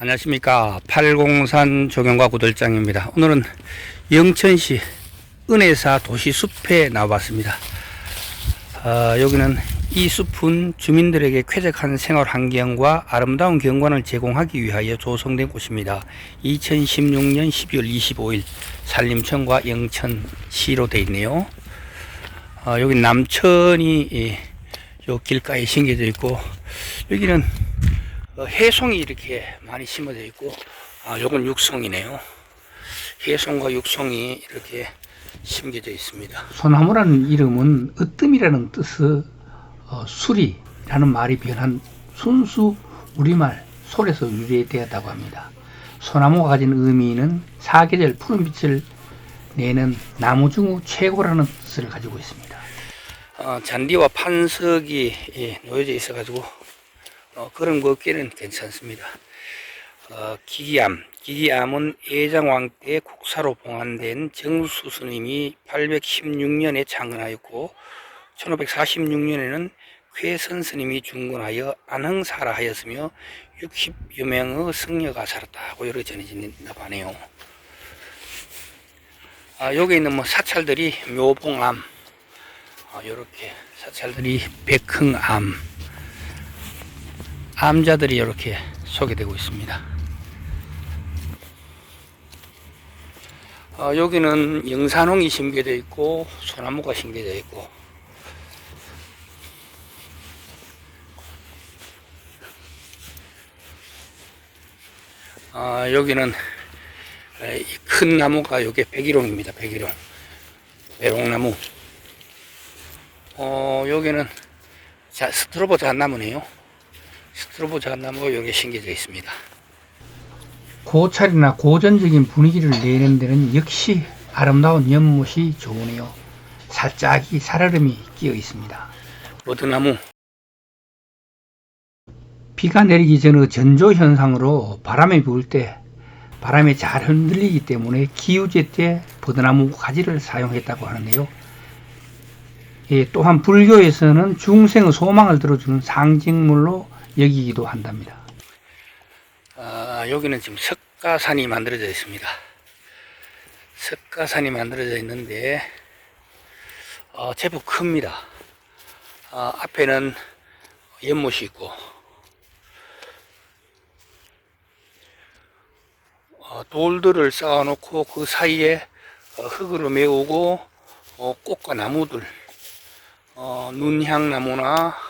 안녕하십니까. 팔공산 조경과 구들장입니다. 오늘은 영천시 은혜사 도시숲에 나와봤습니다. 어, 여기는 이 숲은 주민들에게 쾌적한 생활 환경과 아름다운 경관을 제공하기 위하여 조성된 곳입니다. 2016년 12월 25일 산림청과 영천시로 되어 있네요. 어, 여기 남천이 이, 요 길가에 심겨져 있고 여기는 어, 해송이 이렇게 많이 심어져 있고 아 요건 육송이네요. 해송과 육송이 이렇게 심겨져 있습니다. 소나무라는 이름은 으뜸이라는 뜻의 어, 수리라는 말이 변한 순수 우리말 솔에서 유래되었다고 합니다. 소나무가 가진 의미는 사계절 푸른빛을 내는 나무 중 최고라는 뜻을 가지고 있습니다. 어, 잔디와 판석이 예, 놓여져 있어 가지고 어, 그런 것께는 괜찮습니다. 어, 기기암. 기기암은 예장왕 때 국사로 봉안된 정수 스님이 816년에 창건하였고 1546년에는 괴선 스님이 중건하여 안흥사라 하였으며 60여 명의 승려가 살았다고 이렇게 전해진다고 하네요. 아, 여기 있는 뭐 사찰들이 묘봉암, 아, 요렇게 사찰들이 백흥암, 암자들이 이렇게 소개되고 있습니다. 어, 여기는 영산홍이 심겨져 있고 소나무가 심겨져 있고 아, 여기는 에, 이큰 나무가 여기 백일홍입니다. 백일홍 배롱나무 어, 여기는 자, 스트로보 잣나무네요. 스트로보 잣나무가 여기 심겨져 있습니다. 고찰이나 고전적인 분위기를 내는 데는 역시 아름다운 연못이 좋으네요. 살짝이 살얼음이 끼어 있습니다. 버드나무 비가 내리기 전의 전조 현상으로 바람이 부을 때 바람에 잘 흔들리기 때문에 기우제 때 버드나무 가지를 사용했다고 하는데요. 예, 또한 불교에서는 중생의 소망을 들어주는 상징물로 여기기도 한답니다. 아, 여기는 지금 석가산이 만들어져 있습니다. 석가산이 만들어져 있는데 어, 제법 큽니다. 어, 앞에는 연못이 있고 어, 돌들을 쌓아놓고 그 사이에 어, 흙으로 메우고 어, 꽃과 나무들 어, 눈향나무나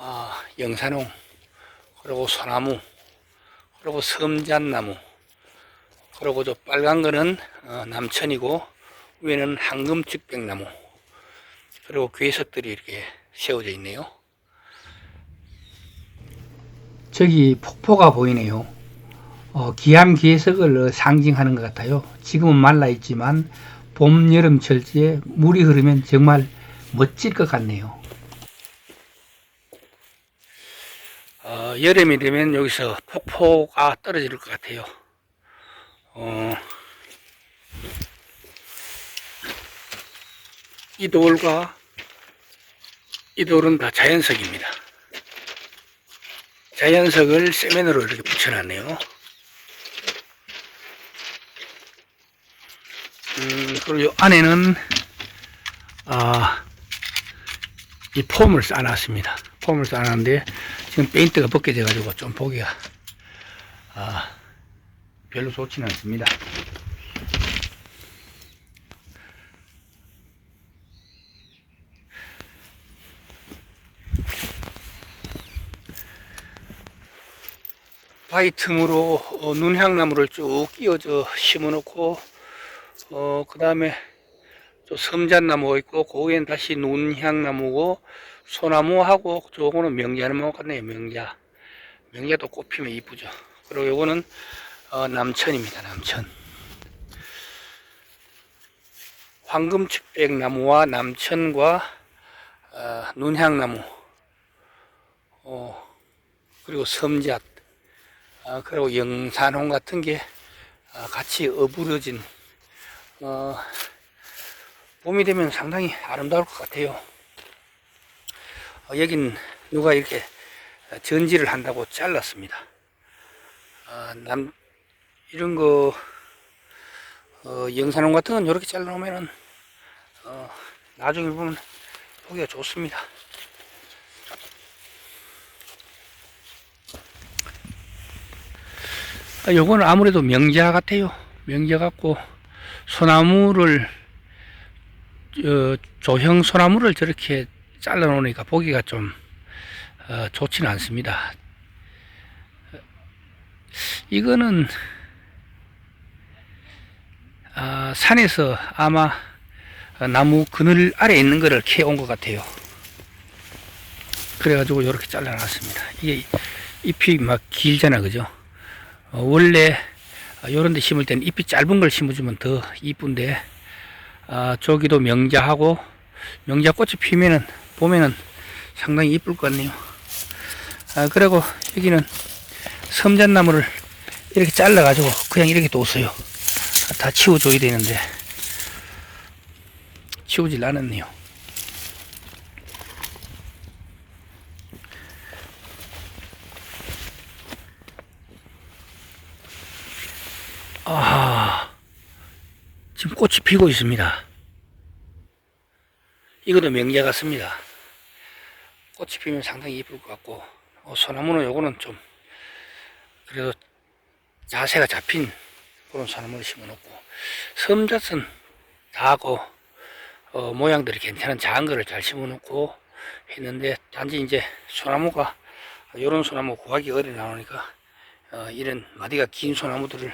아, 영산홍 그리고 소나무 그리고 섬잣나무 그리고 저 빨간 거는 어, 남천이고 위에는 황금측백나무 그리고 괴석들이 이렇게 세워져 있네요. 저기 폭포가 보이네요. 어, 기암 괴석을 상징하는 것 같아요. 지금은 말라 있지만 봄, 여름, 철지에 물이 흐르면 정말 멋질 것 같네요 어, 여름이 되면 여기서 폭포가 떨어질 것 같아요. 어, 이 돌과 이 돌은 다 자연석입니다. 자연석을 세면으로 이렇게 붙여놨네요. 음, 그리고 요 안에는 아, 이 폼을 쌓아놨습니다. 폼을 쌓아놨는데 지금 페인트가 벗겨져 가지고 좀 보기가 아, 별로 좋지는 않습니다. 바위 틈으로 어, 눈향나무를 쭉 끼워져 심어 놓고 어, 그 다음에 또 섬잣나무가 있고 거기엔 다시 눈향나무고 소나무하고 저거는 명자나무 같네요 명자. 명자도 꽃 피면 이쁘죠. 그리고 요거는 어, 남천입니다 남천. 황금측백나무와 남천과 어, 눈향나무. 어, 그리고 섬잣. 어, 그리고 영산홍 같은 게 어, 같이 어우러진 어, 봄이 되면 상당히 아름다울 것 같아요. 어, 여긴 누가 이렇게 전지를 한다고 잘랐습니다. 아, 남 이런 거 어, 영산홍 같은 건 이렇게 잘라놓으면은 어, 나중에 보면 보기가 좋습니다. 아, 요거는 아무래도 명자 같아요. 명자 같고 소나무를 어, 조형 소나무를 저렇게 잘라 놓으니까 보기가 좀 어, 좋지는 않습니다. 이거는 아, 산에서 아마 나무 그늘 아래 에 있는 거를 캐온 것 같아요. 그래가지고 이렇게 잘라놨습니다. 이게 잎이 막 길잖아, 그죠? 어, 원래 이런 데 심을 때는 잎이 짧은 걸 심어주면 더 이쁜데 아, 저기도 명자하고 명자 꽃이 피면은 보면은 상당히 이쁠 것 같네요. 아, 그리고 여기는 섬잣나무를 이렇게 잘라가지고 그냥 이렇게 뒀어요. 아, 다 치워줘야 되는데 치우질 않았네요. 아, 지금 꽃이 피고 있습니다. 이것도 명자 같습니다. 꽃이 피면 상당히 이쁠 것 같고, 어, 소나무는 요거는 좀, 그래도 자세가 잡힌 그런 소나무를 심어 놓고, 섬잣은 다하고, 어, 모양들이 괜찮은 작은 거를 잘 심어 놓고 했는데, 단지 이제 소나무가, 요런 소나무 구하기 어려 나오니까, 어, 이런 마디가 긴 소나무들을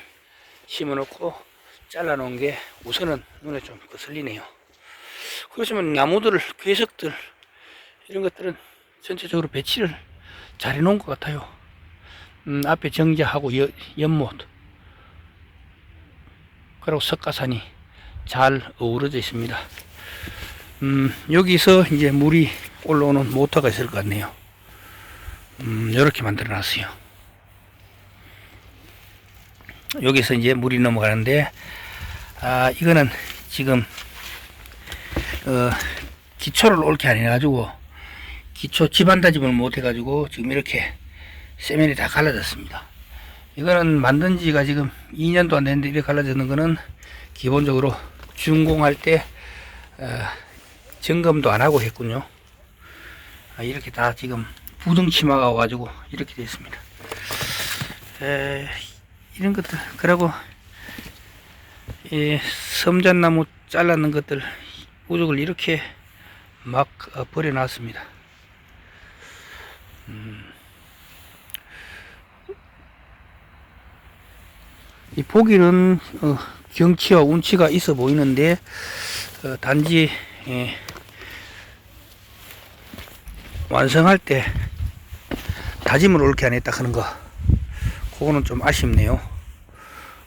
심어 놓고 잘라 놓은 게 우선은 눈에 좀 거슬리네요. 그렇지만 나무들, 괴석들, 이런 것들은 전체적으로 배치를 잘 해놓은 것 같아요. 음, 앞에 정자하고 여, 연못, 그리고 석가산이 잘 어우러져 있습니다. 음, 여기서 이제 물이 올라오는 모터가 있을 것 같네요. 음, 이렇게 만들어 놨어요. 여기서 이제 물이 넘어가는데, 아, 이거는 지금, 어, 기초를 옳게 안 해가지고, 기초 집안 다짐을 못 해가지고, 지금 이렇게 세면이 다 갈라졌습니다. 이거는 만든 지가 지금 2년도 안 됐는데, 이렇게 갈라졌는 거는 기본적으로 준공할 때, 어, 점검도 안 하고 했군요. 아, 이렇게 다 지금 부등치마가 와가지고, 이렇게 됐습니다. 에, 이런 것들 그리고 이 섬잣나무 잘랐는 것들 우족을 이렇게 막 어, 버려 놨습니다. 음. 이 보기는 어, 경치와 운치가 있어 보이는데 어, 단지 예, 완성할 때 다짐을 옳게 안 했다 하는 거 그거는 좀 아쉽네요.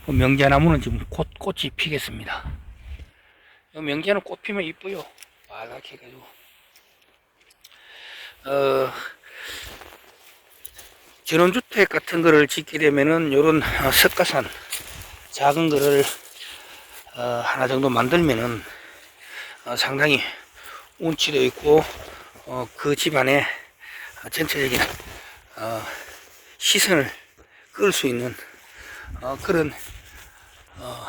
그 명자나무는 지금 곧 꽃이 피겠습니다. 이 명자는 꽃 피면 이쁘요. 빨갛게 해가지고. 어, 전원주택 같은 거를 짓게 되면은 요런 어, 석가산 작은 거를 어, 하나 정도 만들면은 어, 상당히 운치도 있고 어, 그 집안의 전체적인 어, 시선을 끌 수 있는 어, 그런 어,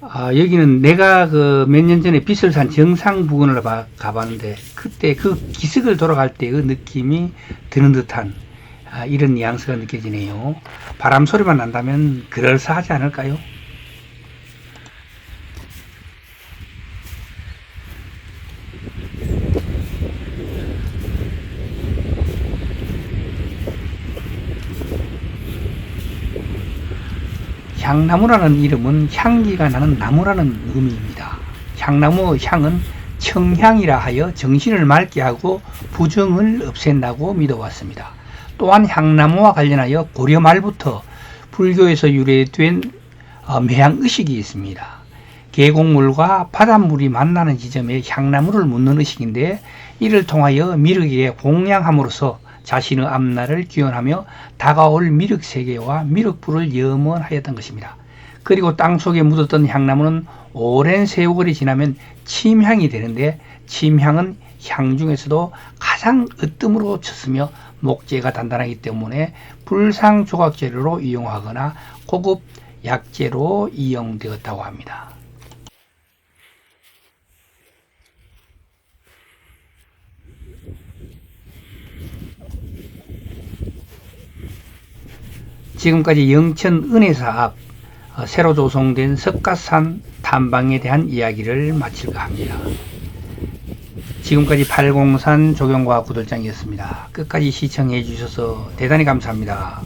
아, 여기는 내가 그 몇 년 전에 비설산 정상 부근을 봐- 가봤는데 그때 그 기슭을 돌아갈 때 그 느낌이 드는 듯한 아, 이런 뉘앙스가 느껴지네요. 바람 소리만 난다면 그럴싸하지 않을까요? 향나무라는 이름은 향기가 나는 나무라는 의미입니다. 향나무 향은 청향이라 하여 정신을 맑게 하고 부정을 없앤다고 믿어왔습니다. 또한 향나무와 관련하여 고려 말부터 불교에서 유래된 어, 매향의식이 있습니다. 계곡물과 바닷물이 만나는 지점에 향나무를 묻는 의식인데 이를 통하여 미륵에게 공양함으로써 자신의 앞날을 기원하며 다가올 미륵 세계와 미륵불을 염원하였던 것입니다. 그리고 땅 속에 묻었던 향나무는 오랜 세월이 지나면 침향이 되는데 침향은 향 중에서도 가장 으뜸으로 쳤으며 목재가 단단하기 때문에 불상 조각 재료로 이용하거나 고급 약재로 이용되었다고 합니다. 지금까지 영천 은혜사 앞 어, 새로 조성된 석가산 탐방에 대한 이야기를 마칠까 합니다. 지금까지 팔공산 조경과 구들장이었습니다. 끝까지 시청해 주셔서 대단히 감사합니다.